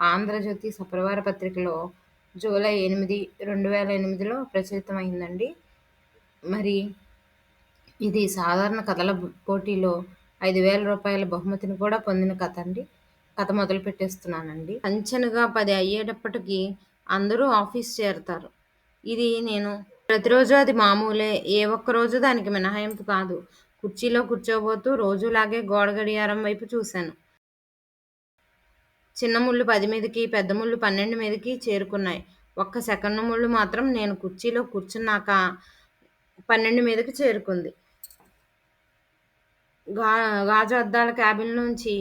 ఆంధ్రజ్యోతి సపరివార పత్రికలో జూలై ఎనిమిది రెండు వేల ఎనిమిదిలో ప్రచురితమైందండి. మరి ఇది సాధారణ కథల పోటీలో ఐదు వేల రూపాయల బహుమతిని కూడా పొందిన కథ అండి. కథ మొదలు పెట్టేస్తున్నానండి. అంచనగా పది అయ్యేటప్పటికి అందరూ ఆఫీస్ చేరతారు. ఇది నేను ప్రతిరోజు అది మామూలే ఏ ఒక్క రోజు దానికి మినహాయింపు కాదు. కుర్చీలో కూర్చోబోతూ రోజులాగే గోడ గడియారం వైపు చూశాను. చిన్న ముళ్ళు పది మీదకి పెద్ద ముళ్ళు పన్నెండు మీదకి చేరుకున్నాయి. ఒక్క సెకండ్ ముళ్ళు మాత్రం నేను కుర్చీలో కూర్చున్నాక పన్నెండు మీదకి చేరుకుంది. గా గాజు అద్దాల క్యాబిన్ నుంచి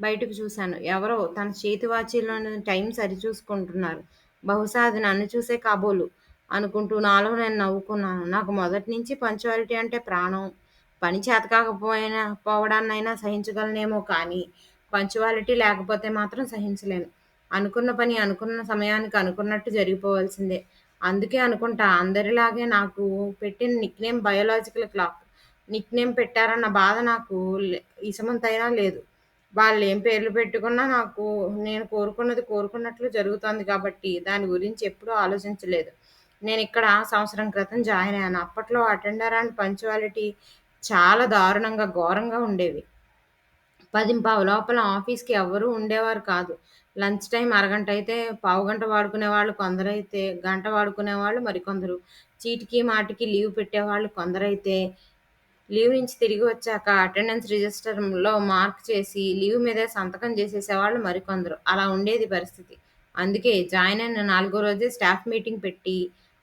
బయటకు చూశాను. ఎవరో తన చేతి వాచీలోని టైం సరిచూసుకుంటున్నారు. బహుశా అది నన్ను చూసే కాబోలు అనుకుంటూ నాలో నేను నవ్వుకున్నాను. నాకు మొదటి నుంచి పంచువాలిటీ అంటే ప్రాణం. పని చేత కాకపోయినా పోవడాన్నైనా సహించగలనేమో కానీ పంచువాలిటీ లేకపోతే మాత్రం సహించలేను. అనుకున్న పని అనుకున్న సమయానికి అనుకున్నట్టు జరిగిపోవాల్సిందే. అందుకే అనుకుంటా అందరిలాగే నాకు పెట్టిన నిక్నేమ్ బయోలాజికల్ క్లాక్ నిక్నేమ్ పెట్టారన్న బాధ నాకు ఇసమంతైనా లేదు. వాళ్ళు ఏం పేర్లు పెట్టుకున్నా నాకు నేను కోరుకున్నది కోరుకున్నట్లు జరుగుతుంది కాబట్టి దాని గురించి ఎప్పుడూ ఆలోచించలేదు. నేను ఇక్కడ సంవత్సరం క్రితం జాయిన్ అయ్యాను. అప్పట్లో అటెండర్ అండ్ పంచువాలిటీ చాలా దారుణంగా ఘోరంగా ఉండేవి. పదింపావు లోపల ఆఫీస్కి ఎవ్వరూ ఉండేవారు కాదు. లంచ్ టైం అరగంట అయితే పావుగంట వాడుకునే వాళ్ళు కొందరైతే గంట వాడుకునే వాళ్ళు మరికొందరు. చీటికి మాటికి లీవ్ పెట్టేవాళ్ళు కొందరైతే. లీవ్ నుంచి తిరిగి వచ్చాక అటెండెన్స్ రిజిస్టర్లో మార్క్ చేసి లీవ్ మీదే సంతకం చేసేసేవాళ్ళు మరికొందరు. అలా ఉండేది పరిస్థితి. అందుకే జాయిన్ అయిన నాలుగో రోజే స్టాఫ్ మీటింగ్ పెట్టి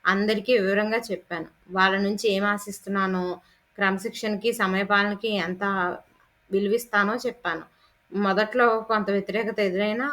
అందరికీ వివరంగా చెప్పాను. వాళ్ళ నుంచి ఏం ఆశిస్తున్నానో క్రమశిక్షణకి సమయపాలనకి ఎంత విలువిస్తానో చెప్పాను. మొదట్లో కొంత వ్యతిరేకత ఎదురైనా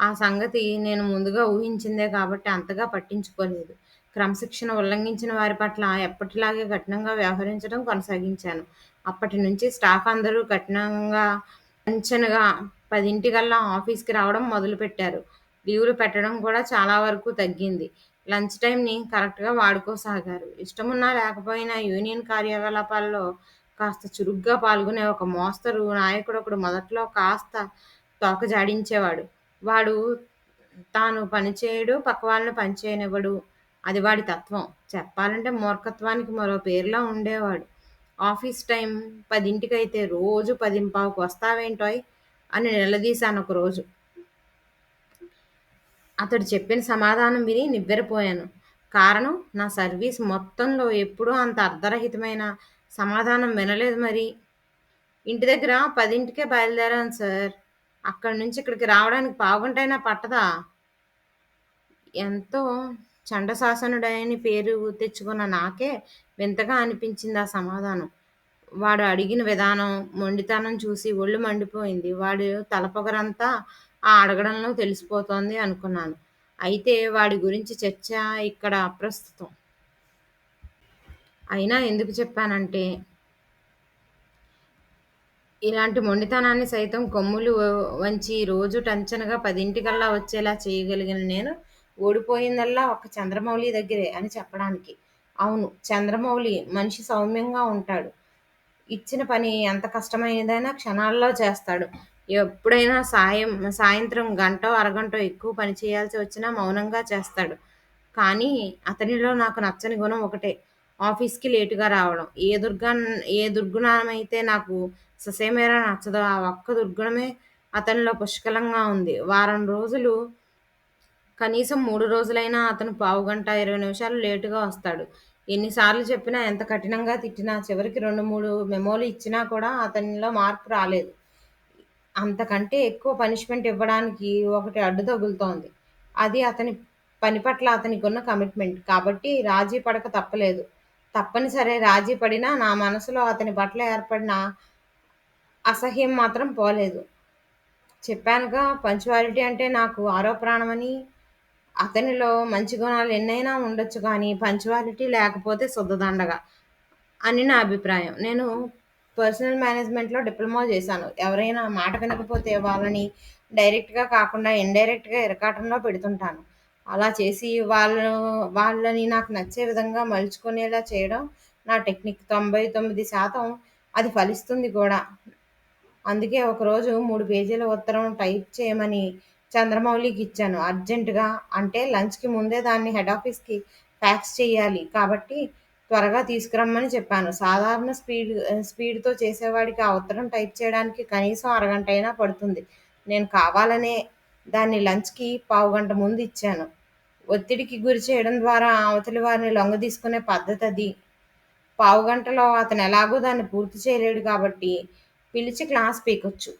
ఆ సంగతి నేను ముందుగా ఊహించిందే కాబట్టి అంతగా పట్టించుకోలేదు. క్రమశిక్షణ ఉల్లంఘించిన వారి పట్ల ఎప్పటిలాగే కఠినంగా వ్యవహరించడం కొనసాగించాను. అప్పటి నుంచి స్టాఫ్ అందరూ కఠినంగా అంచనగా పదింటికల్లా ఆఫీస్కి రావడం మొదలుపెట్టారు. లీవులు పెట్టడం కూడా చాలా వరకు తగ్గింది. లంచ్ టైంని కరెక్ట్గా వాడుకోసాగారు. ఇష్టమున్నా లేకపోయినా యూనియన్ కార్యకలాపాల్లో కాస్త చురుగ్గా పాల్గొనే ఒక మోస్తరు నాయకుడు ఒకడు మొదట్లో కాస్త తోక జాడించేవాడు వాడు తాను పనిచేయడు పక్క వాళ్ళని పనిచేయనివ్వడు. అది వాడి తత్వం. చెప్పాలంటే మూర్ఖత్వానికి మరో పేరులా ఉండేవాడు. ఆఫీస్ టైం పదింటికైతే రోజు పదింపావుకు వస్తావేంటోయ్ అని నిలదీశాను ఒక రోజు. అతడు చెప్పిన సమాధానం విని నివ్వెరపోయాను. కారణం నా సర్వీస్ మొత్తంలో ఎప్పుడూ అంత అర్ధరహితమైన సమాధానం వినలేదు మరి. ఇంటి దగ్గర పదింటికే బయలుదేరాను సార్. అక్కడి నుంచి ఇక్కడికి రావడానికి పావుగంటైనా పట్టదా? ఎంతో చండశాసనుడని పేరు తెచ్చుకున్న నాకే వింతగా అనిపించింది ఆ సమాధానం. వాడు అడిగిన విధానం మొండితనం చూసి ఒళ్ళు మండిపోయింది. వాడు తలపొగరంతా ఆ అడగడంలో తెలిసిపోతోంది అనుకున్నాను. అయితే వాడి గురించి చర్చ ఇక్కడ అప్రస్తుతం. అయినా ఎందుకు చెప్పానంటే ఇలాంటి మొండితనాన్ని సైతం కొమ్ములు వంచి రోజు టంచనగా పదింటికల్లా వచ్చేలా చేయగలిగిన నేను ఓడిపోయిందల్లా ఒక చంద్రమౌళి దగ్గరే అని చెప్పడానికి. అవును చంద్రమౌళి మనిషి సౌమ్యంగా ఉంటాడు. ఇచ్చిన పని ఎంత కష్టమైనదైనా క్షణాల్లో చేస్తాడు. ఎప్పుడైనా సాయం సాయంత్రం గంట అరగంట ఎక్కువ పని చేయాల్సి వచ్చినా మౌనంగా చేస్తాడు. కానీ అతనిలో నాకు నచ్చని గుణం ఒకటే. ఆఫీస్కి లేటుగా రావడం. ఏ దుర్గా ఏ దుర్గుణమైతే నాకు ససేమేరా నచ్చదో ఆ ఒక్క దుర్గుణమే అతనిలో పుష్కలంగా ఉంది. వారం రోజులు కనీసం మూడు రోజులైనా అతను పావుగంట ఇరవై నిమిషాలు లేటుగా వస్తాడు. ఎన్నిసార్లు చెప్పినా ఎంత కఠినంగా తిట్టినా చివరికి రెండు మూడు మెమోలు ఇచ్చినా కూడా అతనిలో మార్పు రాలేదు. అంతకంటే ఎక్కువ పనిష్మెంట్ ఇవ్వడానికి ఒకటి అడ్డు తగులుతోంది. అది అతని పని పట్ల అతనికి ఉన్న కమిట్మెంట్. కాబట్టి రాజీ పడక తప్పలేదు. తప్పనిసరి రాజీ పడినా నా మనసులో అతని పట్ల ఏర్పడిన అసహ్యం మాత్రం పోలేదు. చెప్పానుగా పంచువాలిటీ అంటే నాకు ఆరో ప్రాణమని. అతనిలో మంచి గుణాలు ఎన్నైనా ఉండొచ్చు కానీ పంచువాలిటీ లేకపోతే శుద్ధదండగా అని నా అభిప్రాయం. నేను పర్సనల్ మేనేజ్మెంట్లో డిప్లొమా చేశాను. ఎవరైనా మాట వినకపోతే వాళ్ళని డైరెక్ట్గా కాకుండా ఇండైరెక్ట్గా ఇరకాటంలో పెడుతుంటాను. అలా చేసి వాళ్ళు వాళ్ళని నాకు నచ్చే విధంగా మలుచుకునేలా చేయడం నా టెక్నిక్. తొంభై తొమ్మిది శాతం అది ఫలిస్తుంది కూడా. అందుకే ఒకరోజు మూడు పేజీల ఉత్తరం టైప్ చేయమని చంద్రమౌళికి ఇచ్చాను. అర్జెంటుగా అంటే లంచ్కి ముందే దాన్ని హెడ్ ఆఫీస్కి ఫ్యాక్స్ చేయాలి కాబట్టి త్వరగా తీసుకురమ్మని చెప్పాను. సాధారణ స్పీడ్ స్పీడ్తో చేసేవాడికి ఆ ఉత్తరం టైప్ చేయడానికి కనీసం అరగంట అయినా పడుతుంది. నేను కావాలనే దాన్ని లంచ్కి పావు గంట ముందు ఇచ్చాను. ఒత్తిడికి గురి చేయడం ద్వారా అవతలి వారిని లొంగ తీసుకునే పద్ధతి అది. పావుగంటలో అతను ఎలాగో దాన్ని పూర్తి చేయలేడు కాబట్టి పిలిచి క్లాస్ పీకొచ్చు.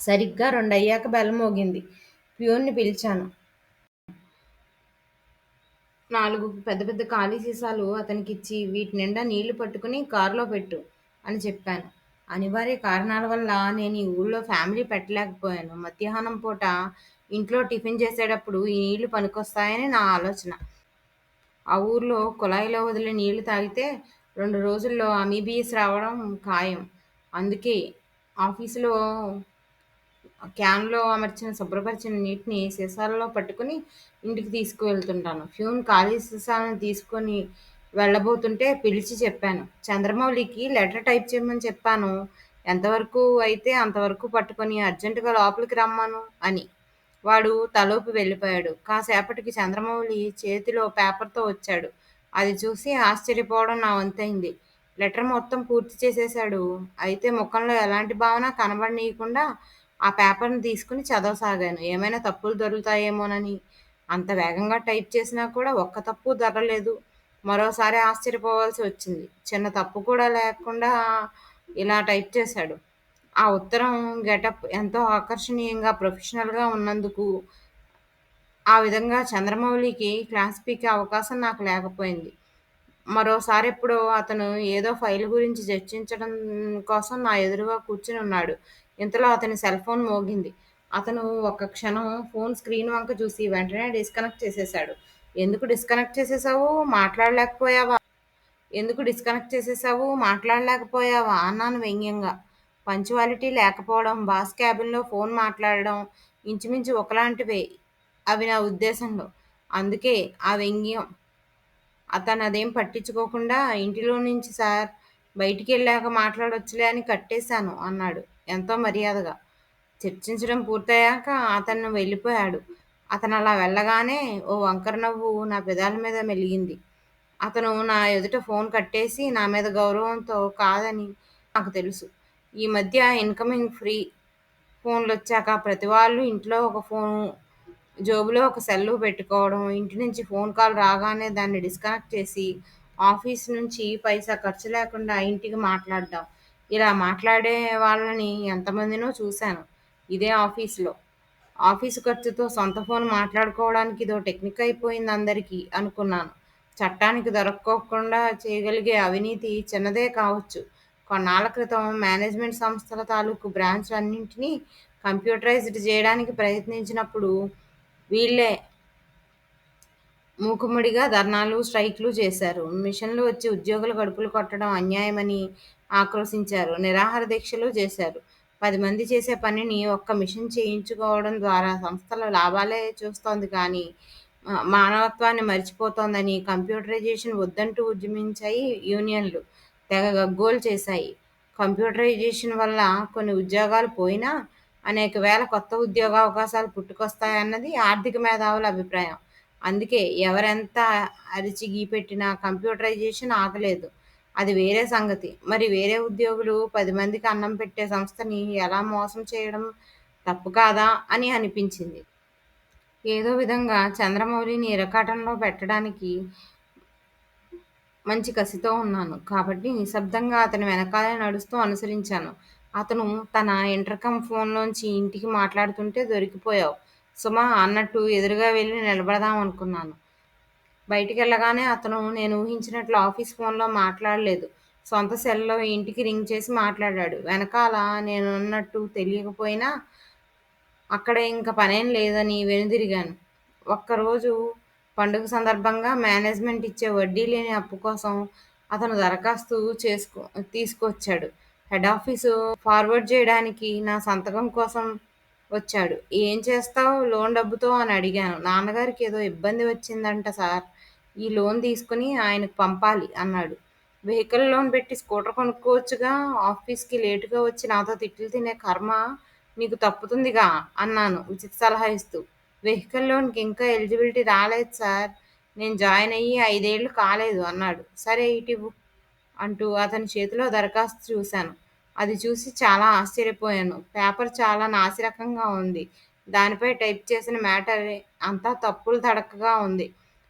సరిగ్గా రెండు అయ్యాక బెల్ల మోగింది. ప్యూన్ని పిలిచాను. నాలుగు పెద్ద పెద్ద ఖాళీ సీసాలు అతనికిచ్చి వీటి నిండా నీళ్ళు పట్టుకుని కారులో పెట్టు అని చెప్పాను. అనివార్య కారణాల వల్ల నేను ఈ ఊళ్ళో ఫ్యామిలీ పెట్టలేకపోయాను. మధ్యాహ్నం పూట ఇంట్లో టిఫిన్ చేసేటప్పుడు ఈ నీళ్ళు పనికొస్తాయని నా ఆలోచన. ఆ ఊర్లో కుళాయిలో వదిలే నీళ్ళు తాగితే రెండు రోజుల్లో అమీబియస్ రావడం ఖాయం. అందుకే ఆఫీసులో క్యాన్లో అమర్చిన శుభ్రపరిచిన నీటిని సీసాలలో పట్టుకుని ఇంటికి తీసుకువెళ్తుంటాను. ఫ్యూన్ ఖాళీ సీసాలను తీసుకొని వెళ్ళబోతుంటే పిలిచి చెప్పాను. చంద్రమౌళికి లెటర్ టైప్ చేయమని చెప్పాను. ఎంతవరకు అయితే అంతవరకు పట్టుకొని అర్జెంటుగా లోపలికి రమ్మను అని. వాడు తలోపు వెళ్ళిపోయాడు. కాసేపటికి చంద్రమౌళి చేతిలో పేపర్తో వచ్చాడు. అది చూసి ఆశ్చర్యపోవడం నా వంతైంది. లెటర్ మొత్తం పూర్తి చేసేశాడు. అయితే ముఖంలో ఎలాంటి భావన కనబడనీయకుండా ఆ పేపర్ని తీసుకుని చదవసాగాను. ఏమైనా తప్పులు దొరుకుతాయేమోనని. అంత వేగంగా టైప్ చేసినా కూడా ఒక్క తప్పు దొరలేదు మరోసారి ఆశ్చర్యపోవాల్సి వచ్చింది. చిన్న తప్పు కూడా లేకుండా ఇలా టైప్ చేశాడు. ఆ ఉత్తరం గెటప్ ఎంతో ఆకర్షణీయంగా ప్రొఫెషనల్గా ఉన్నందుకు ఆ విధంగా చంద్రమౌళికి క్లాస్ పీకే అవకాశం నాకు లేకపోయింది. మరోసారి ఎప్పుడో అతను ఏదో ఫైల్ గురించి చర్చించడం కోసం నా ఎదురుగా కూర్చుని ఉన్నాడు. ఇంతలో అతని సెల్ ఫోన్ మోగింది. అతను ఒక క్షణం ఫోన్ స్క్రీన్ వంక చూసి వెంటనే డిస్కనెక్ట్ చేసేశాడు. ఎందుకు డిస్కనెక్ట్ చేసేసావు మాట్లాడలేకపోయావా? ఎందుకు డిస్కనెక్ట్ చేసేసావు మాట్లాడలేకపోయావా? అన్నాను వ్యంగ్యంగా. పంచువాలిటీ లేకపోవడం బాస్ క్యాబిన్లో ఫోన్ మాట్లాడడం ఇంచుమించు ఒకలాంటివే అవి నా ఉద్దేశంలో. అందుకే ఆ వ్యంగ్యం. అతను అదేం పట్టించుకోకుండా ఇంటిలో నుంచి సార్ బయటికి వెళ్ళాక మాట్లాడొచ్చులే అని కట్టేశాను అన్నాడు ఎంతో మర్యాదగా. చర్చించడం పూర్తయ్యాక అతను వెళ్ళిపోయాడు. అతను అలా వెళ్ళగానే ఓ వంకర నవ్వు నా పెదాల మీద మెలిగింది. అతను నా ఎదుట ఫోన్ కట్టేసి నా మీద గౌరవంతో కాదని నాకు తెలుసు. ఈ మధ్య ఇన్కమింగ్ ఫ్రీ ఫోన్లు వచ్చాక ప్రతి వాళ్ళు ఇంట్లో ఒక ఫోను జోబులో ఒక సెల్లు పెట్టుకోవడం ఇంటి నుంచి ఫోన్ కాల్ రాగానే దాన్ని డిస్కనెక్ట్ చేసి ఆఫీస్ నుంచి పైసా ఖర్చు లేకుండా ఇంటికి మాట్లాడడం. ఇలా మాట్లాడే వాళ్ళని ఎంతమందినో చూశాను. ఇదే ఆఫీస్లో. ఆఫీసు ఖర్చుతో సొంత ఫోన్ మాట్లాడుకోవడానికి ఇదో టెక్నిక్ అయిపోయింది అందరికీ అనుకున్నాను. చట్టానికి దొరక్కోకుండా చేయగలిగే అవినీతి చిన్నదే కావచ్చు. కొన్నాళ్ళ క్రితం మేనేజ్మెంట్ సంస్థల తాలూకు బ్రాంచ్లన్నింటినీ కంప్యూటరైజ్డ్ చేయడానికి ప్రయత్నించినప్పుడు వీళ్ళే మూకుమ్మడిగా ధర్నాలు స్ట్రైక్లు చేశారు. మిషన్లు వచ్చి ఉద్యోగుల గడుపులు కొట్టడం అన్యాయమని ఆక్రోశించారు. నిరాహార దీక్షలు చేశారు. పది మంది చేసే పనిని ఒక్క మిషన్ చేయించుకోవడం ద్వారా సంస్థల లాభాలే చూస్తోంది కానీ మానవత్వాన్ని మర్చిపోతోందని కంప్యూటరైజేషన్ వద్దంటూ ఉద్యమించాయి యూనియన్లు. తెగ గగ్గోలు చేశాయి. కంప్యూటరైజేషన్ వల్ల కొన్ని ఉద్యోగాలు పోయినా అనేక వేల కొత్త ఉద్యోగ అవకాశాలు పుట్టుకొస్తాయన్నది ఆర్థిక మేధావుల అభిప్రాయం. అందుకే ఎవరెంత అరిచి గీపెట్టినా కంప్యూటరైజేషన్ ఆగలేదు. అది వేరే సంగతి. మరి వేరే ఉద్యోగులు పది మందికి అన్నం పెట్టే సంస్థని ఎలా మోసం చేయడం తప్పు కాదా అని అనిపించింది. ఏదో విధంగా చంద్రమౌళిని ఇరకాటంలో పెట్టడానికి మంచి కసితో ఉన్నాను. కాబట్టి నిశ్శబ్దంగా అతని వెనకాలే నడుస్తూ అనుసరించాను. అతను తన ఇంటర్కమ్ ఫోన్లోంచి ఇంటికి మాట్లాడుతుంటే దొరికిపోయావు. సుమా అన్నట్టు ఎదురుగా వెళ్ళి నిలబడదాం అనుకున్నాను. బయటికి వెళ్ళగానే అతను నేను ఊహించినట్లు ఆఫీస్ ఫోన్లో మాట్లాడలేదు. సొంత సెల్లో ఇంటికి రింగ్ చేసి మాట్లాడాడు. వెనకాల నేను ఉన్నట్టు తెలియకపోయినా అక్కడ ఇంకా పనేం లేదని వెనుదిరిగాను. ఒక్కరోజు పండుగ సందర్భంగా మేనేజ్మెంట్ ఇచ్చే వడ్డీ లేని అప్పు కోసం అతను దరఖాస్తు చేసుకో తీసుకొచ్చాడు. హెడ్ ఆఫీసు ఫార్వర్డ్ చేయడానికి నా సంతకం కోసం వచ్చాడు. ఏం చేస్తావు? లోన్ డబ్బుతో? అని అడిగాను. నాన్నగారికి ఏదో ఇబ్బంది వచ్చిందంట సార్. ఈ లోన్ తీసుకుని ఆయనకు పంపాలి అన్నాడు. వెహికల్ లోన్ పెట్టి స్కూటర్ కొనుక్కోవచ్చుగా? ఆఫీస్కి లేటుగా వచ్చి నాతో తిట్లు తినే కర్మ నీకు తప్పుతుందిగా? అన్నాను. ఉచిత సలహా ఇస్తూ. వెహికల్ లోన్కి ఇంకా ఎలిజిబిలిటీ రాలేదు సార్ నేను జాయిన్ అయ్యి ఐదేళ్ళు కాలేదు అన్నాడు. సరే ఇటివ్వు అంటూ అతని చేతిలో దరఖాస్తు చూశాను. అది చూసి చాలా ఆశ్చర్యపోయాను. పేపర్ చాలా నాసిరకంగా ఉంది. దానిపై టైప్ చేసిన మ్యాటర్ అంతా తప్పులు తడకగా ఉంది.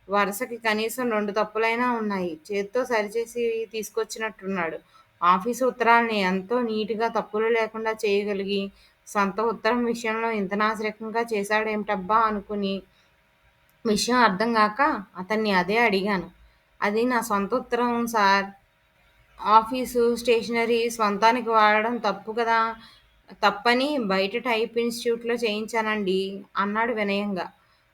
వరుసకి కనీసం రెండు తప్పులైనా ఉన్నాయి. చేతితో సరిచేసి తీసుకొచ్చినట్టున్నాడు. ఆఫీసు ఉత్తరాలని ఎంతో నీట్గా తప్పులు లేకుండా చేయగలిగి సొంత ఉత్తరం విషయంలో ఇంత నాసిరకంగా చేశాడేమిటబ్బా అనుకుని విషయం అర్థం కాక అతన్ని అదే అడిగాను. అది నా సొంత ఉత్తరం సార్. ఆఫీసు స్టేషనరీ స్వంతానికి వాడడం తప్పు కదా. తప్పని బయట టైప్ ఇన్స్టిట్యూట్లో చేయించానండి అన్నాడు వినయంగా.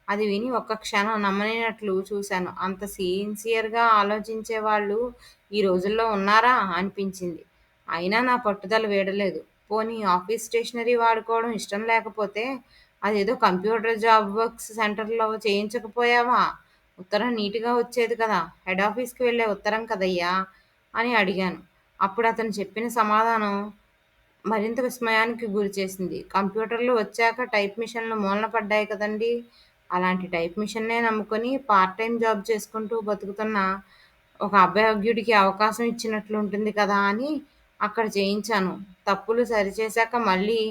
అది విని ఒక్క క్షణం నమ్మలేనట్లు చూశాను. అంత సిన్సియర్గా ఆలోచించే వాళ్ళు ఈ రోజుల్లో ఉన్నారా? అనిపించింది. అయినా నా పట్టుదల వీడలేదు. పోనీ ఆఫీస్ స్టేషనరీ వాడుకోవడం ఇష్టం లేకపోతే అదేదో కంప్యూటర్ జాబ్ వర్క్స్ సెంటర్లో చేయించకపోయావా? ఉత్తరం నీట్గా వచ్చేది కదా. హెడ్ ఆఫీస్కి వెళ్ళే ఉత్తరం కదయ్యా? అని అడిగాను. అప్పుడు అతను చెప్పిన సమాధానం మరింత విస్మయానికి గురి చేసింది. కంప్యూటర్లు వచ్చాక టైప్ మిషన్లు మూలన పడ్డాయి కదండి. అలాంటి టైప్ మిషన్నే నమ్ముకొని పార్ట్ టైం జాబ్ చేసుకుంటూ బతుకుతున్న ఒక అభాగ్యుడికి అవకాశం ఇచ్చినట్లు ఉంటుంది కదా అని అక్కడ చేయించాను. తప్పులు సరిచేశాక మళ్ళీ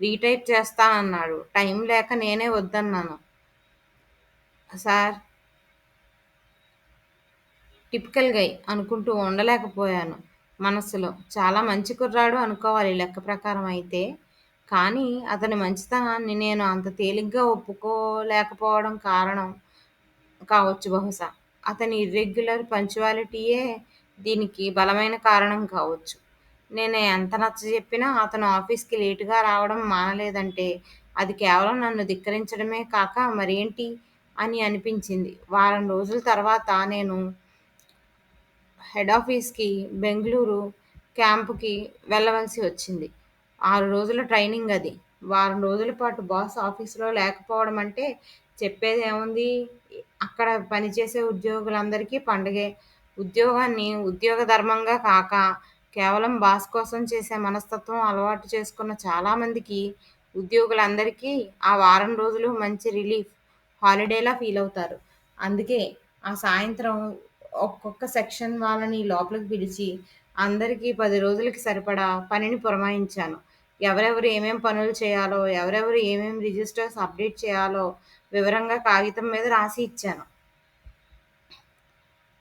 రీటైప్ చేస్తానన్నాడు. టైం లేక నేనే వద్దన్నాను. సార్ టిపికల్ గై అనుకుంటూ ఉండలేకపోయాను మనసులో. చాలా మంచి కుర్రాడు అనుకోవాలి లెక్క ప్రకారం అయితే. కానీ అతని మంచితనాన్ని నేను అంత తేలిగ్గా ఒప్పుకోలేకపోవడం కారణం కావచ్చు బహుశా. అతని ఇర్రెగ్యులర్ పంచువాలిటీయే దీనికి బలమైన కారణం కావచ్చు. నేను ఎంత నచ్చ చెప్పినా అతను ఆఫీస్కి లేటుగా రావడం మానలేదంటే అది కేవలం నన్ను ధిక్కరించడమే కాక మరేంటి? అని అనిపించింది. వారం రోజుల తర్వాత నేను హెడ్ ఆఫీస్కి బెంగళూరు క్యాంపుకి వెళ్ళవలసి వచ్చింది. ఆరు రోజుల ట్రైనింగ్ అది. వారం రోజుల పాటు బాస్ ఆఫీసులో లేకపోవడం అంటే చెప్పేది ఏముంది? అక్కడ పనిచేసే ఉద్యోగులందరికీ పండగే. ఉద్యోగాన్ని ఉద్యోగ ధర్మంగా కాక కేవలం బాస్ కోసం చేసే మనస్తత్వం అలవాటు చేసుకున్న చాలామందికి ఉద్యోగులందరికీ ఆ వారం రోజులు మంచి రిలీఫ్ హాలిడేలా ఫీల్ అవుతారు. అందుకే ఆ సాయంత్రం ఒక్కొక్క సెక్షన్ వాళ్ళని లోపలికి పిలిచి అందరికీ పది రోజులకి సరిపడా పనిని పురమాయించాను. ఎవరెవరు ఏమేం పనులు చేయాలో ఎవరెవరు ఏమేం రిజిస్టర్స్ అప్డేట్ చేయాలో వివరంగా కాగితం మీద రాసి ఇచ్చాను.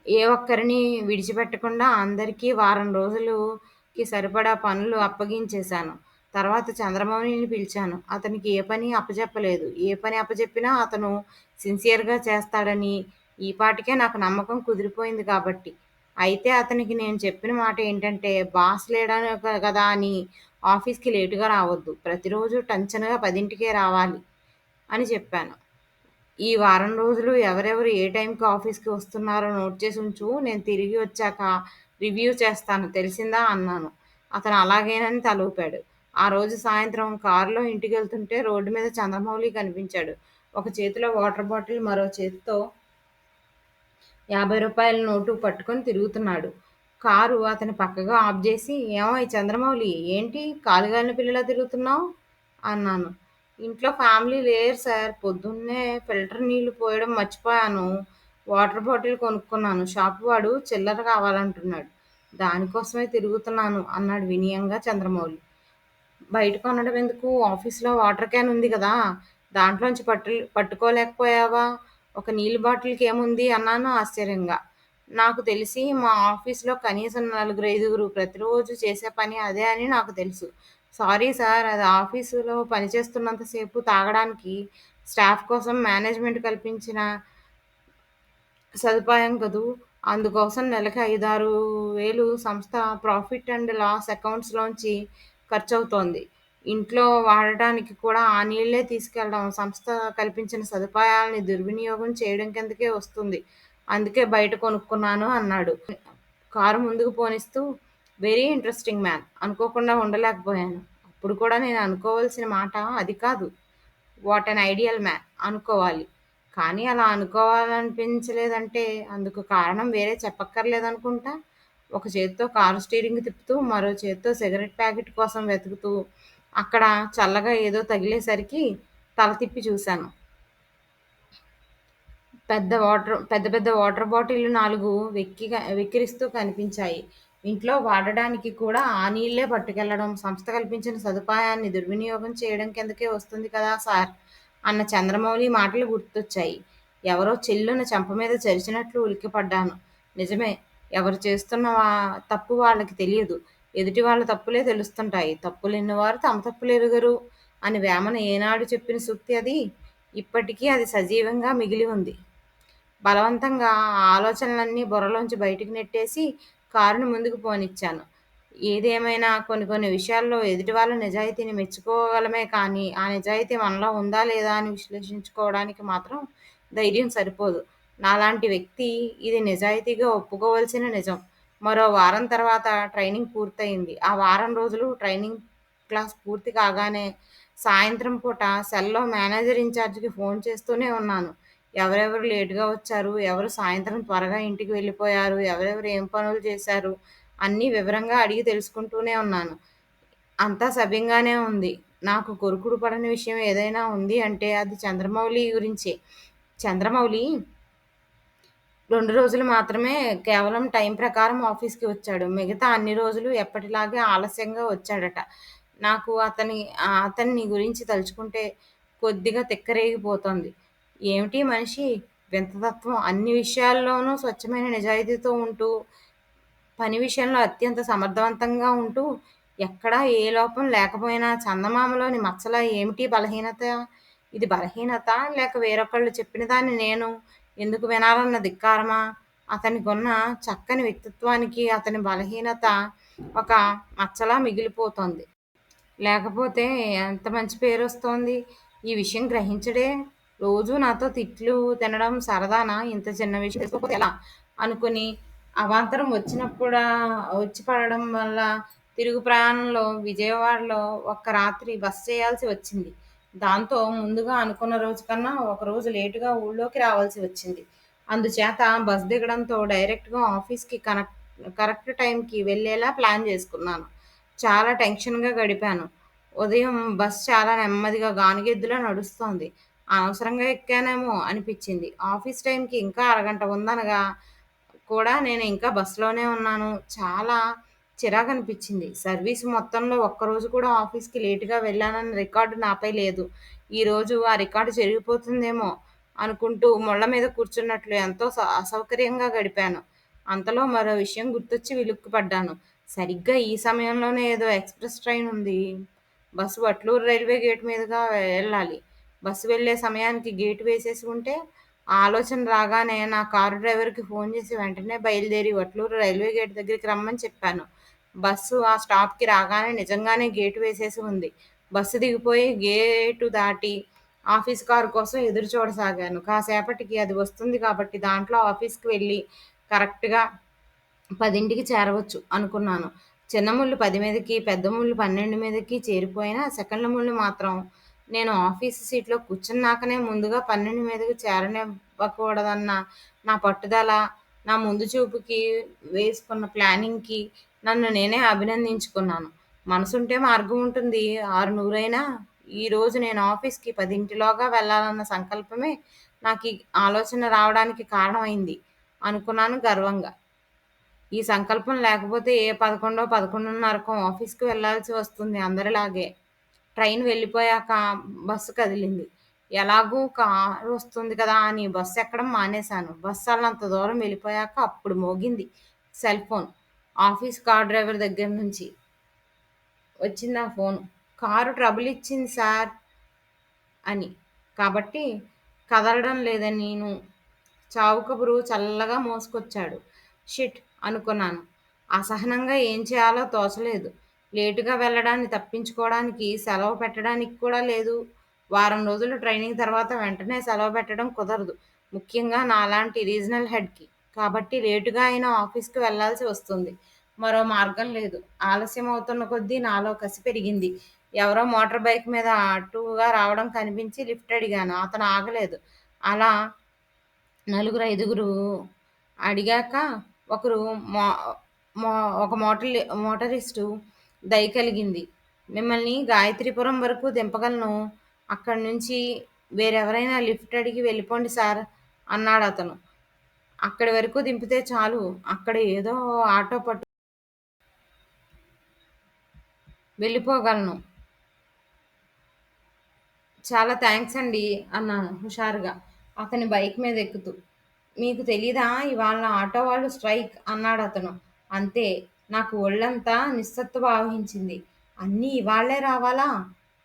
ఏ ఒక్కరిని విడిచిపెట్టకుండా అందరికీ వారం రోజులకి సరిపడా పనులు అప్పగించేశాను. తర్వాత చంద్రమౌళిని పిలిచాను. అతనికి ఏ పని అప్పచెప్పలేదు ఏ పని అప్పచెప్పినా అతను సిన్సియర్గా చేస్తాడని ఈ పాటికే నాకు నమ్మకం కుదిరిపోయింది కాబట్టి. అయితే అతనికి నేను చెప్పిన మాట ఏంటంటే బాస్ లేడని కదా అని ఆఫీస్కి లేటుగా రావద్దు. ప్రతిరోజు టంచన్గా పదింటికే రావాలి అని చెప్పాను. ఈ వారం రోజులు ఎవరెవరు ఏ టైంకి ఆఫీస్కి వస్తున్నారో నోట్ చేసి ఉంచు నేను తిరిగి వచ్చాక రివ్యూ చేస్తాను. తెలిసిందా? అన్నాను. అతను అలాగేనని తలూపాడు. ఆ రోజు సాయంత్రం కారులో ఇంటికి వెళ్తుంటే రోడ్డు మీద చంద్రమౌళి కనిపించాడు. ఒక చేతిలో వాటర్ బాటిల్ మరో చేతితో యాభై రూపాయల నోటు పట్టుకొని తిరుగుతున్నాడు. కారు అతని పక్కగా ఆఫ్ చేసి ఏమో ఈ చంద్రమౌళి ఏంటి? కాలుగాలిన పిల్లలా తిరుగుతున్నావు? అన్నాను. ఇంట్లో ఫ్యామిలీ లేరు సార్. పొద్దున్నే ఫిల్టర్ నీళ్ళు పోయడం మర్చిపోయాను. వాటర్ బాటిల్ కొనుక్కున్నాను. షాపు వాడు చిల్లర కావాలంటున్నాడు. దానికోసమే తిరుగుతున్నాను అన్నాడు వినయంగా చంద్రమౌళి. బయట కొనడం ఎందుకు? ఆఫీస్లో వాటర్ క్యాన్ ఉంది కదా. దాంట్లోంచి పట్టు పట్టుకోలేకపోయావా? ఒక నీళ్ళ బాటిల్కి ఏముంది? అన్నాను ఆశ్చర్యంగా. నాకు తెలిసి మా ఆఫీస్లో కనీసం నలుగురు ఐదుగురు ప్రతిరోజు చేసే పని అదే అని నాకు తెలుసు. సారీ సార్ అది ఆఫీసులో పనిచేస్తున్నంతసేపు తాగడానికి స్టాఫ్ కోసం మేనేజ్మెంట్ కల్పించిన సదుపాయం కదూ? అందుకోసం నెలకి ఐదారు వేలు సంస్థ ప్రాఫిట్ అండ్ లాస్ అకౌంట్స్లోంచి ఖర్చు అవుతోంది ఇంట్లో వాడటానికి కూడా ఆ నీళ్ళే తీసుకెళ్ళడం సంస్థ కల్పించిన సదుపాయాలని దుర్వినియోగం చేయడం కిందకే వస్తుంది. అందుకే బయట కొనుక్కున్నాను అన్నాడు. కారు ముందుకు పోనిస్తూ వెరీ ఇంట్రెస్టింగ్ మ్యాన్. అనుకోకుండా ఉండలేకపోయాను. అప్పుడు కూడా నేను అనుకోవాల్సిన మాట అది కాదు. What an ideal man. అనుకోవాలి. కానీ అలా అనుకోవాలనిపించలేదంటే అందుకు కారణం వేరే చెప్పక్కర్లేదనుకుంటా ఒక చేతితో కారు స్టీరింగ్ తిప్పుతూ మరో చేతితో సిగరెట్ ప్యాకెట్ కోసం వెతుకుతూ అక్కడ చల్లగా ఏదో తగిలేసరికి తల తిప్పి చూశాను. పెద్ద వాటర్ పెద్ద పెద్ద వాటర్ బాటిల్లు నాలుగు వెక్కిగా వెక్కిరిస్తూ కనిపించాయి. ఇంట్లో వాడడానికి కూడా ఆ నీళ్ళే పట్టుకెళ్ళడం సంస్థ కల్పించిన సదుపాయాన్ని దుర్వినియోగం చేయడం కిందకే వస్తుంది కదా సార్? అన్న చంద్రమౌళి మాటలు గుర్తొచ్చాయి. ఎవరో చెల్లున చెంప మీద చరిచినట్లు ఉలిక్కిపడ్డాను. నిజమే ఎవరు చేస్తున్న వా- తప్పు వాళ్ళకి తెలియదు. ఎదుటి వాళ్ళ తప్పులే తెలుస్తుంటాయి. తప్పులు వారు తమ తప్పులు ఎరుగరు అని వేమన ఏనాడు చెప్పిన సూక్తి అది? ఇప్పటికీ అది సజీవంగా మిగిలి ఉంది. బలవంతంగా ఆలోచనలన్నీ బుర్రలోంచి బయటికి నెట్టేసి కారుని ముందుకు పోనిచ్చాను. ఏదేమైనా కొన్ని కొన్ని విషయాల్లో ఎదుటి వాళ్ళ నిజాయితీని మెచ్చుకోగలమే కానీ ఆ నిజాయితీ మనలో ఉందా లేదా అని విశ్లేషించుకోవడానికి మాత్రం ధైర్యం సరిపోదు. నాలాంటి వ్యక్తి ఇది నిజాయితీగా ఒప్పుకోవలసిన నిజం. మరో వారం తర్వాత ట్రైనింగ్ పూర్తయింది. ఆ వారం రోజులు ట్రైనింగ్ క్లాస్ పూర్తి కాగానే సాయంత్రం పూట సెల్లో మేనేజర్ ఇన్ఛార్జ్కి ఫోన్ చేస్తూనే ఉన్నాను. ఎవరెవరు లేటుగా వచ్చారు? ఎవరు సాయంత్రం త్వరగా ఇంటికి వెళ్ళిపోయారు? ఎవరెవరు ఏం పనులు చేశారు? అన్నీ వివరంగా అడిగి తెలుసుకుంటూనే ఉన్నాను. అంతా సభ్యంగానే ఉంది. నాకు కొరుకుడు పడని విషయం ఏదైనా ఉంది అంటే అది చంద్రమౌళి గురించే. చంద్రమౌళి? రెండు రోజులు మాత్రమే కేవలం టైం ప్రకారం ఆఫీస్కి వచ్చాడు. మిగతా అన్ని రోజులు ఎప్పటిలాగే ఆలస్యంగా వచ్చాడట. నాకు అతని అతన్ని గురించి తలుచుకుంటే కొద్దిగా తిక్కరేగిపోతోంది. ఏమిటి మనిషి? వింతతత్వం. అన్ని విషయాల్లోనూ స్వచ్ఛమైన నిజాయితీతో ఉంటూ పని విషయంలో అత్యంత సమర్థవంతంగా ఉంటూ ఎక్కడా ఏ లోపం లేకపోయినా చందమామలోని మచ్చల ఏమిటి బలహీనత? ఇది బలహీనత లేక వేరొకళ్ళు చెప్పిన దాన్ని నేను ఎందుకు వినాలన్న ధిక్కారమా? అతనికున్న చక్కని వ్యక్తిత్వానికి అతని బలహీనత ఒక మచ్చలా మిగిలిపోతోంది. లేకపోతే ఎంత మంచి పేరు వస్తోంది? ఈ విషయం గ్రహించడే రోజు నాతో తిట్లు తినడం సరదానా? ఇంత చిన్న విషయం తెలుసుకోకపోతే ఎలా? అనుకుని అవాంతరం వచ్చినప్పుడు వచ్చి పడడం వల్ల తిరుగు ప్రయాణంలో విజయవాడలో ఒక్క రాత్రి బస్ చేయాల్సి వచ్చింది. దాంతో ముందుగా అనుకున్న రోజు కన్నా ఒక రోజు లేటుగా ఊళ్ళోకి రావాల్సి వచ్చింది. అందుచేత బస్ దిగడంతో డైరెక్ట్గా ఆఫీస్కి కనెక్ట్ కరెక్ట్ టైంకి వెళ్ళేలా ప్లాన్ చేసుకున్నాను. చాలా టెన్షన్గా గడిపాను. ఉదయం బస్ చాలా నెమ్మదిగా గానుగెద్దులా నడుస్తోంది. అనవసరంగా ఎక్కానేమో అనిపించింది. ఆఫీస్ టైంకి ఇంకా అరగంట ఉందనగా కూడా నేను ఇంకా బస్సులోనే ఉన్నాను. చాలా చిరాకు అనిపించింది. సర్వీస్ మొత్తంలో ఒక్కరోజు కూడా ఆఫీస్కి లేటుగా వెళ్ళానన్న రికార్డు నాపై లేదు. ఈరోజు ఆ రికార్డు చెరిగిపోతుందేమో అనుకుంటూ ముళ్ళ మీద కూర్చున్నట్లు ఎంతో స- అసౌకర్యంగా గడిపాను. అంతలో మరో విషయం గుర్తొచ్చి విలుక్కుపడ్డాను. సరిగ్గా ఈ సమయంలోనే ఏదో ఎక్స్ప్రెస్ ట్రైన్ ఉంది. బస్సు వట్లూరు రైల్వే గేట్ మీదుగా వెళ్ళాలి. బస్సు వెళ్ళే సమయానికి గేటు వేసేసి ఉంటే ఆ ఆలోచన రాగానే నా కారు డ్రైవర్కి ఫోన్ చేసి వెంటనే బయలుదేరి వట్లూరు రైల్వే గేట్ దగ్గరికి రమ్మని చెప్పాను. బస్సు ఆ స్టాప్కి రాగానే నిజంగానే గేటు వేసేసి ఉంది. బస్సు దిగిపోయి గేటు దాటి ఆఫీస్ కారు కోసం ఎదురు చూడసాగాను. కాసేపటికి అది వస్తుంది కాబట్టి దాంట్లో ఆఫీస్కి వెళ్ళి కరెక్ట్గా పదింటికి చేరవచ్చు అనుకున్నాను. చిన్న ముళ్ళు పది మీదకి పెద్ద ముళ్ళు పన్నెండు మీదకి చేరిపోయినా సెకండ్ల ముళ్ళు మాత్రం నేను ఆఫీస్ సీట్లో కూర్చున్నాకనే ముందుగా పన్నెండు మీదకి చేరనివ్వకూడదన్న నా పట్టుదల నా ముందు చూపుకి వేసుకున్న ప్లానింగ్కి నన్ను నేనే అభినందించుకున్నాను. మనసుంటే మార్గం ఉంటుంది. ఆరు నూరైనా ఈరోజు నేను ఆఫీస్కి పదింటిలోగా వెళ్ళాలన్న సంకల్పమే నాకు ఈ ఆలోచన రావడానికి కారణమైంది అనుకున్నాను గర్వంగా. ఈ సంకల్పం లేకపోతే ఏ పదకొండో పదకొండున్నరకో ఆఫీస్కి వెళ్ళాల్సి వస్తుంది అందరిలాగే. ట్రైన్ వెళ్ళిపోయాక బస్సు కదిలింది. ఎలాగూ కారు వస్తుంది కదా అని బస్సు ఎక్కడం మానేశాను. బస్సు అల్లంత దూరం వెళ్ళిపోయాక అప్పుడు మోగింది cell phone. Office car driver దగ్గర నుంచి వచ్చింది ఆ ఫోన్. కారు ట్రబుల్ ఇచ్చింది సార్ అని. కాబట్టి కదలడం లేదని నేను చావు కబురు చల్లగా మోసుకొచ్చాడు. షిట్ అనుకున్నాను. అసహనంగా ఏం చేయాలో తోచలేదు. లేటుగా వెళ్ళడాన్ని తప్పించుకోవడానికి సెలవు పెట్టడానికి కూడా లేదు. వారం రోజులు ట్రైనింగ్ తర్వాత వెంటనే సెలవు పెట్టడం కుదరదు. ముఖ్యంగా నాలాంటి రీజనల్ హెడ్కి. కాబట్టి లేటుగా అయినా ఆఫీస్కి వెళ్ళాల్సి వస్తుంది. మరో మార్గం లేదు. ఆలస్యం అవుతున్న కొద్దీ నాలో కసి పెరిగింది. ఎవరో మోటార్ బైక్ మీద అటుగా రావడం కనిపించి లిఫ్ట్ అడిగాను. అతను ఆగలేదు. అలా నలుగురు ఐదుగురు అడిగాక ఒకరు మో మో ఒక మోటర్ మోటరిస్టు దయ కలిగింది మిమ్మల్ని గాయత్రిపురం వరకు దింపగలను. అక్కడి నుంచి వేరెవరైనా లిఫ్ట్ అడిగి వెళ్ళిపోండి సార్ అన్నాడు అతను. అక్కడి వరకు దింపితే చాలు. అక్కడ ఏదో ఆటో పట్టు వెళ్ళిపోగలను. చాలా థ్యాంక్స్ అండి అన్నాను హుషారుగా. అతని బైక్ మీద ఎక్కుతూ. మీకు తెలీదా? ఇవాళ ఆటో వాళ్ళు స్ట్రైక్ అన్నాడు అతను. అంతే. నాకు ఒళ్ళంతా నిస్సత్తువ ఆవహించింది. అన్నీ ఇవాళ్ళే రావాలా?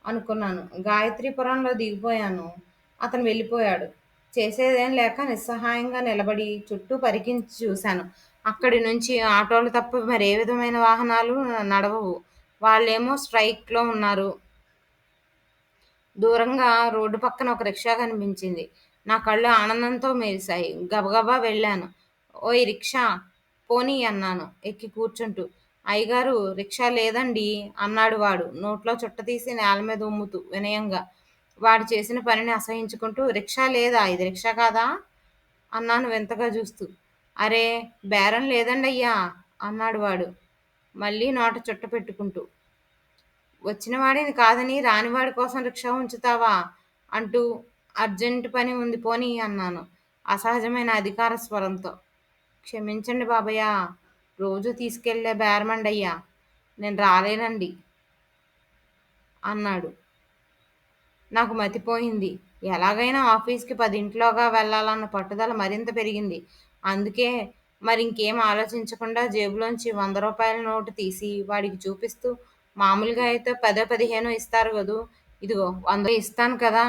అనుకున్నాను. గాయత్రీపురంలో దిగిపోయాను. అతను వెళ్ళిపోయాడు. చేసేదేం లేక నిస్సహాయంగా నిలబడి చుట్టూ పరికించి చూశాను. అక్కడి నుంచి ఆటోలు తప్ప మరే విధమైన వాహనాలు నడవవు. వాళ్ళేమో స్ట్రైక్లో ఉన్నారు. దూరంగా రోడ్డు పక్కన ఒక రిక్షా కనిపించింది. నా కళ్ళు ఆనందంతో మెరిశాయి. గబగబా వెళ్ళాను. ఓయ్ రిక్షా! పోనీ అన్నాను. ఎక్కి కూర్చుంటూ. అయ్యగారు రిక్షా లేదండి అన్నాడు వాడు. నోట్లో చుట్ట తీసి నేల మీద ఉమ్ముతూ వినయంగా. వాడు చేసిన పనిని అసహించుకుంటూ రిక్షా లేదా? ఇది రిక్షా కాదా? అన్నాను వింతగా చూస్తూ. అరే బేరం లేదండి అయ్యా అన్నాడు వాడు. మళ్ళీ నోట చుట్ట పెట్టుకుంటూ. వచ్చిన వాడిని కాదని రానివాడి కోసం రిక్షా ఉంచుతావా? అంటూ అర్జెంట్ పని ఉంది పోనీ అన్నాను. అసహజమైన అధికార స్వరంతో. క్షమించండి బాబయ్య. రోజు తీసుకెళ్ళే బేరమండయ్యా. నేను రాలేనండి అన్నాడు. నాకు మతిపోయింది. ఎలాగైనా ఆఫీస్కి పదింట్లోగా వెళ్ళాలన్న పట్టుదల మరింత పెరిగింది. అందుకే మరి ఇంకేం ఆలోచించకుండా జేబులోంచి వంద రూపాయల నోటు తీసి వాడికి చూపిస్తూ మామూలుగా అయితే పదో పదిహేను ఇస్తారు కదూ. ఇదిగో వంద ఇస్తాను కదా.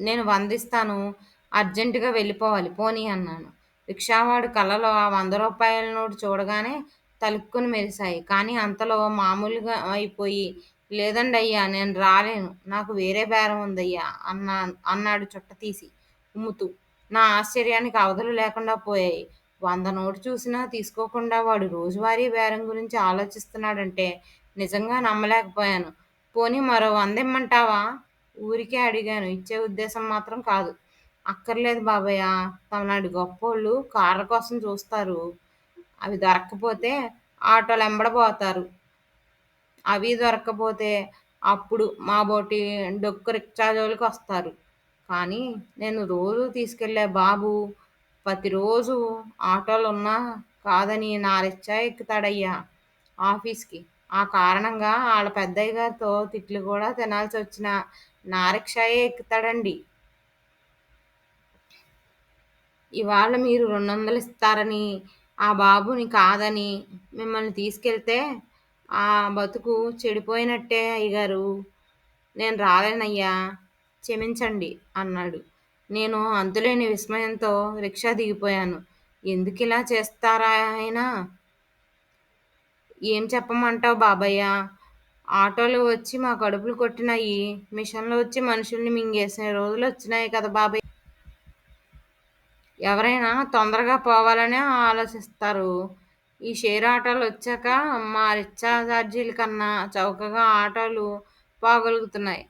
నేను వంద ఇస్తాను. అర్జెంటుగా వెళ్ళిపోవాలి. పోనీ అన్నాను. రిక్షావాడు కళ్ళలో ఆ వంద రూపాయల నోటు చూడగానే తలుక్కుని మెరిశాయి. కానీ అంతలో మామూలుగా అయిపోయి లేదండి అయ్యా నేను రాలేను. నాకు వేరే బేరం ఉందయ్యా అన్నా అన్నాడు చుట్ట తీసి ఉమ్ముతూ. నా ఆశ్చర్యానికి అవధులు లేకుండా పోయాయి. వంద నోటు చూసినా తీసుకోకుండా వాడు రోజువారీ బేరం గురించి ఆలోచిస్తున్నాడంటే నిజంగా నమ్మలేకపోయాను. పోనీ మరో వంద ఇమ్మంటావా? ఊరికే అడిగాను. ఇచ్చే ఉద్దేశం మాత్రం కాదు. అక్కర్లేదు బాబయ్య. తమనాటి గొప్పోళ్ళు కార్ల కోసం చూస్తారు. అవి దొరక్కపోతే ఆటోలు ఎంబడబోతారు. అవి దొరక్కపోతే అప్పుడు మా బోటి డొక్కు రిక్షాజోలికి వస్తారు. కానీ నేను రోజు తీసుకెళ్ళే బాబు ప్రతిరోజు ఆటోలు ఉన్నా కాదని నా రిక్షా ఎక్కుతాడయ్యా ఆఫీస్కి. ఆ కారణంగా వాళ్ళ పెద్దయ్య గారితో తిట్లు కూడా తినాల్సి వచ్చిన నా రిక్షాయే ఎక్కుతాడండి. ఇవాళ మీరు రెండు వందలు ఇస్తారని ఆ బాబుని కాదని మిమ్మల్ని తీసుకెళ్తే ఆ బతుకు చెడిపోయినట్టే అయ్యగారు. నేను రాలేనయ్యా క్షమించండి అన్నాడు. నేను అంతులేని విస్మయంతో రిక్షా దిగిపోయాను. ఎందుకు ఇలా చేస్తారా అయినా? ఏం చెప్పమంటావు బాబయ్య? ఆటోలు వచ్చి మా కడుపులు కొట్టినాయి మిషన్లు వచ్చి మనుషుల్ని మింగేసిన రోజులు వచ్చినాయి కదా బాబాయ్ ఎవరైనా తొందరగా పోవాలనే ఆలోచిస్తారు. ఈ షేర్ ఆటోలు వచ్చాక మా రిక్షా ఛార్జీల కన్నా చౌకగా ఆటోలు పోగలుగుతున్నాయి.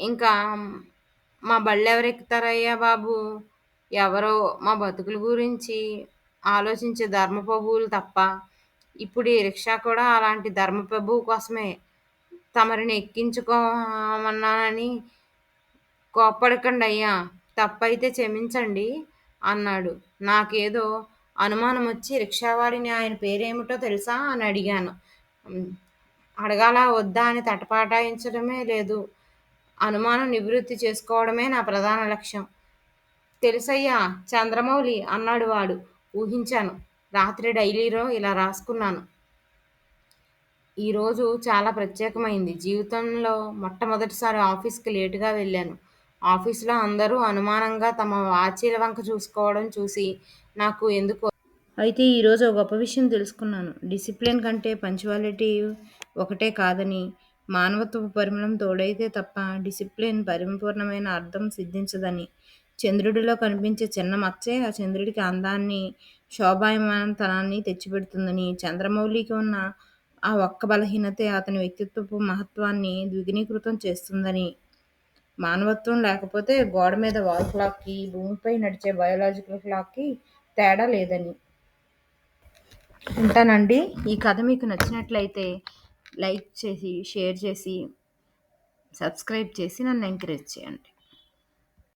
ఇంకా మా బళ్ళు ఎవరు ఎక్కుతారయ్యా బాబు? ఎవరో మా బతుకుల గురించి ఆలోచించే ధర్మప్రభువులు తప్ప ఇప్పుడు ఈ రిక్షా కూడా అలాంటి ధర్మప్రభువు కోసమే. తమరిని ఎక్కించుకోమన్నానని కోప్పడకండయ్యా. తప్పైతే క్షమించండి. అన్నాడు. నాకేదో అనుమానం వచ్చి రిక్షావాడిని ఆయన పేరేమిటో తెలుసా అని అడిగాను. అడగాలా వద్దా అని తటపాటాయించడమే లేదు. అనుమానం నివృత్తి చేసుకోవడమే నా ప్రధాన లక్ష్యం. తెలుసయ్యా చంద్రమౌళి అన్నాడు వాడు. ఊహించాను. రాత్రి డైలీలో ఇలా రాసుకున్నాను. ఈరోజు చాలా ప్రత్యేకమైంది. జీవితంలో మొట్టమొదటిసారి ఆఫీస్కి లేటుగా వెళ్ళాను. ఆఫీసులో అందరూ అనుమానంగా తమ వాచీల వంక చూసుకోవడం చూసి నాకు ఎందుకు అయితే ఈరోజు ఒక గొప్ప విషయం తెలుసుకున్నాను. డిసిప్లిన్ కంటే పంచువాలిటీ ఒకటే కాదని మానవత్వ పరిమళం తోడైతే తప్ప డిసిప్లిన్ పరిపూర్ణమైన అర్థం సిద్ధించదని చంద్రుడిలో కనిపించే చిన్న మచ్చే ఆ చంద్రుడికి అందాన్ని శోభాయమానతనాన్ని తెచ్చిపెడుతుందని చంద్రమౌళికి ఉన్న ఆ ఒక్క బలహీనతే అతని వ్యక్తిత్వపు మహత్వాన్ని ద్విగుణీకృతం చేస్తుందని మానవత్వం లేకపోతే గోడ మీద వాల్ క్లాక్కి భూమిపై నడిచే బయోలాజికల్ క్లాక్కి తేడా లేదని ఉంటానండి ఈ కథ మీకు నచ్చినట్లయితే లైక్ చేసి, షేర్ చేసి, సబ్స్క్రైబ్ చేసి నన్ను ఎంకరేజ్ చేయండి.